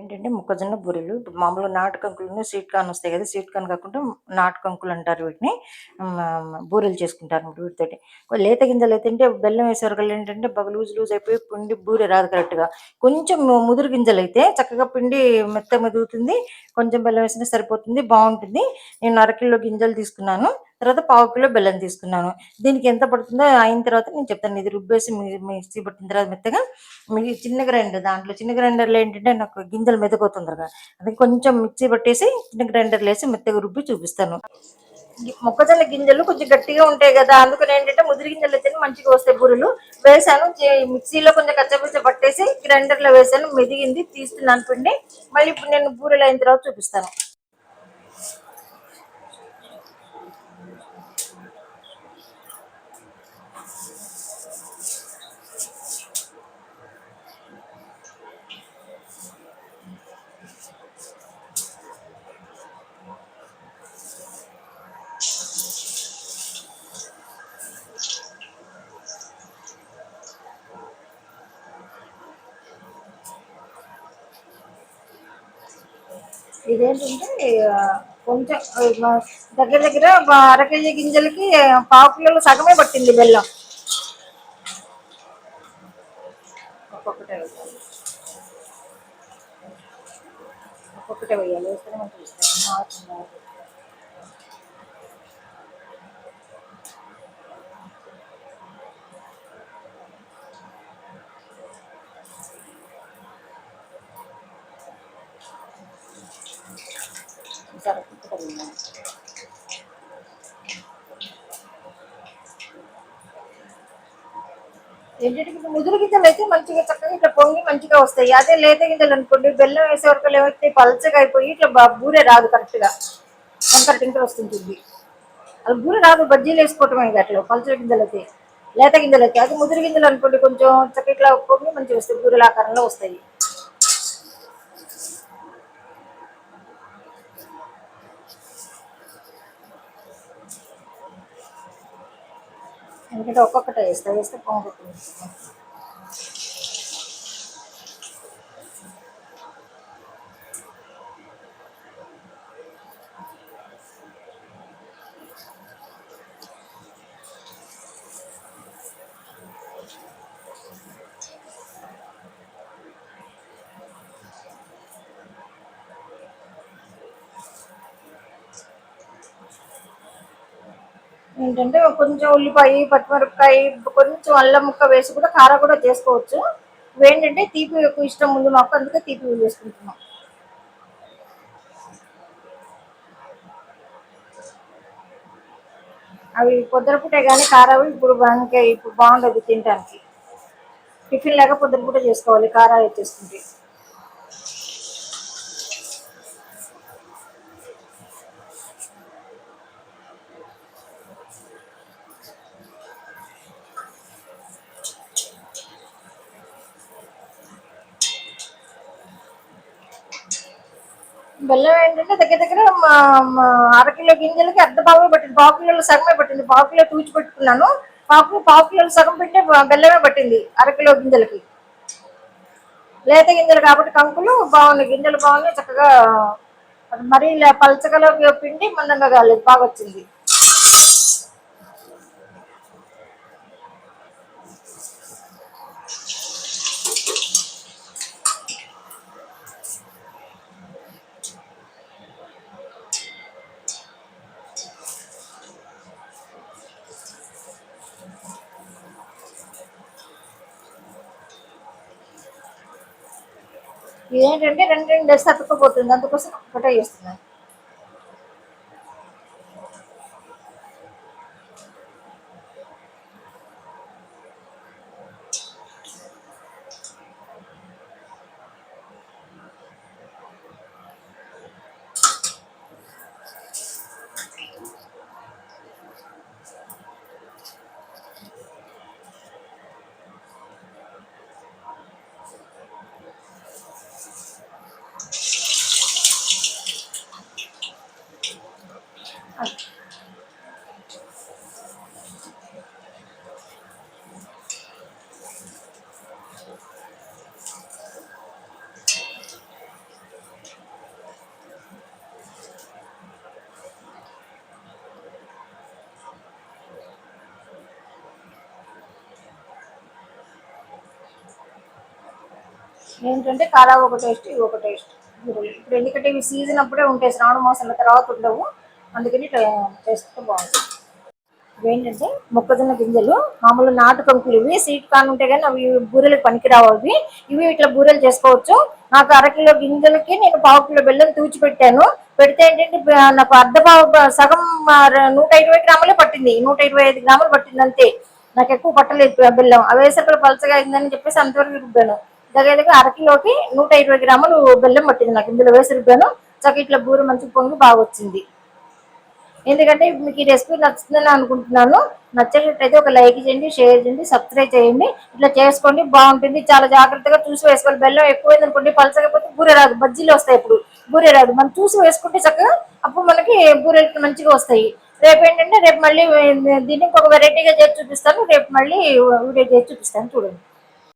ఏంటంటే మొక్కజొన్న బూరెలు మామూలు మామూలుగా నాటు కంకులు స్వీట్ కార్న్ వస్తాయి కదా స్వీట్ కార్న్ కాకుండా నాటు కంకులు అంటారు వీటిని. బూరెలు చేసుకుంటారు వీటితోటి. లేత గింజలు అయితే బెల్లం వేసేవారు ఏంటంటే బాగా లూజ్ లూజ్ అయిపోయి పిండి బూరె రాదు కరెక్ట్గా. కొంచెం ముదురు గింజలు అయితే చక్కగా పిండి మెత్త మెదుగుతుంది. కొంచెం బెల్లం వేసినా సరిపోతుంది బాగుంటుంది. నేను అరకిలో గింజలు తీసుకున్నాను. తర్వాత పావు కిలో బెల్లం తీసుకున్నాను. దీనికి ఎంత పడుతుందో అయిన తర్వాత నేను చెప్తాను. ఇది రుబ్బేసి మిక్సీ పట్టిన తర్వాత మెత్తగా మీ చిన్న గ్రైండర్ దాంట్లో చిన్న గ్రైండర్లో ఏంటంటే నాకు గింజలు మెదగవు తొందరగా అందుకే కొంచెం మిక్సీ పట్టేసి చిన్న గ్రైండర్లో వేసి మెత్తగా రుబ్బి చూపిస్తాను. మొక్కజొన్న గింజలు కొంచెం గట్టిగా ఉంటాయి కదా అందుకని ఏంటంటే ముదిరి గింజలు అయితే మంచిగా వస్తాయి బూరెలు. వేసాను. మిక్సీలో కొంచెం కచ్చపచ్చ పట్టేసి గ్రైండర్లో వేసాను. మెదిగింది తీస్తున్నాను పిండి. మళ్ళీ ఇప్పుడు నేను బూరెలు అయిన తర్వాత చూపిస్తాను. ఇదేంటంటే కొంచెం దగ్గర దగ్గర ఒక అర కేజీ గింజలకి పావు కిలోలో సగమే పట్టింది బెల్లం. ఒక్కొక్కటే వేయాలి. ఒక్కొక్కటే వేయాలి. వేస్తేనే మంచిగా వస్తుంది. ఏంటంటే ముదురు గింజలు అయితే మంచిగా చక్కగా ఇట్లా పొంగి మంచిగా వస్తాయి. అదే లేత గింజలు అనుకోండి బెల్లం వేసే వరకు ఏమైతే పలచగా అయిపోయి ఇట్లా బ- బూరె రాదు కరెక్ట్గా. వంకర టింకర వస్తుంటుంది. అది బూరె రాదు బజ్జీలు వేసుకోవటమే ఇక అట్లా పలచ గింజలు అయితే. లేత గింజలు అయితే. అది ముదురు గింజలు అనుకోండి కొంచెం చక్క ఇట్లా పొంగి మంచిగా వస్తాయి బూరెల ఆకారంలో వస్తాయి. ఎందుకంటే ఒక్కొక్కటే వేస్తా వేస్తే పొంగుతుంది ఏంటంటే కొంచెం ఉల్లిపాయ పచ్చిమిరపకాయ కొంచెం అల్లం ముక్క వేసి కూడా కారం కూడా చేసుకోవచ్చు. ఏంటంటే తీపి ఎక్కువ ఇష్టం ఉంది మాకు అందుకే తీపి చేసుకుంటున్నాం. అవి పొద్దురపూటే కానీ కారావి ఇప్పుడు బాగా ఇప్పుడు బాగుండదు తినడానికి టిఫిన్ లేక పొద్దురపూట చేసుకోవాలి కారా చేసుకుంటే బెల్లం ఏంటంటే దగ్గర దగ్గర మా- అరకిలో గింజలకి అర్ధ పావే పట్టింది. పావు కిలోలు సగమే పట్టింది. పావు కిలో తూచి పెట్టుకున్నాను. పావు పావు కిలోలు సగం పెట్టే బెల్లమే పట్టింది అరకిలో గింజలకి. లేత గింజలు కాబట్టి కంకులు బాగున్నాయి. గింజలు బాగున్నాయి. చక్కగా మరీ ఇలా పలచగలో పిండి మందంగా కాలేదు. బాగా వచ్చింది ఇదేంటంటే రెండు రెండు డేస్ అతుక్కపోతుంది అందుకోసం ఒకటే చేస్తున్నాను ఏంటంటే కారా ఒక టేస్ట్ ఇవి ఒక టేస్ట్. బూరెలు ఇప్పుడు ఎందుకంటే ఇవి సీజన్ అప్పుడే ఉంటాయి శ్రావణ మాసంలో తర్వాత ఉండవు. అందుకని టేస్ట్ బాగుంటుంది ఇవి ఏంటంటే మొక్కజొన్న గింజలు మామూలు నాటు కంకులు ఇవి. సీట్ కాన్ ఉంటే కానీ అవి బూరెలకు పనికిరావు అవి. ఇవి ఇట్లా బూరెలు చేసుకోవచ్చు. నాకు అరకిలో గింజలకి నేను పావు కిలో బెల్లం తూచి పెట్టాను. పెడితే ఏంటంటే నాకు అర్ధ పావు సగం నూట ఇరవై గ్రాములే పట్టింది. నూట ఇరవై ఐదు గ్రాములు పట్టింది అంతే. నాకు ఎక్కువ పట్టలేదు బెల్లం. అవి వేసరికి పలసగా అయిందని చెప్పేసి అంతవరకు రుబ్బాను. దగ్గర దగ్గర అరకిలోకి నూట ఇరవై గ్రాములు బెల్లం పట్టింది నాకు. ఇందులో వేసి రుబ్బాను చక్క ఇట్లా బూర మంచి పొంగు బాగా వచ్చింది. ఎందుకంటే మీకు ఈ రెసిపీ నచ్చుతుందని అనుకుంటున్నాను. నచ్చేటట్టయితే ఒక లైక్ చేయండి షేర్ చేయండి సబ్స్క్రైబ్ చేయండి. ఇట్లా చేసుకోండి బాగుంటుంది. చాలా జాగ్రత్తగా చూసి వేసుకోవాలి. బెల్లం ఎక్కువైంది అనుకోండి పలసకపోతే బూరె రాదు. బజ్జీలు వస్తాయి ఇప్పుడు. బూరె రాదు. మనం చూసి వేసుకుంటే చక్కగా అప్పుడు మనకి బూరెలు మంచిగా వస్తాయి. రేపు ఏంటంటే రేపు మళ్ళీ దీన్ని ఇంకొక వెరైటీగా చేసి చూపిస్తాను. రేపు మళ్ళీ వీడియో చేసి చూపిస్తాను. చూడండి.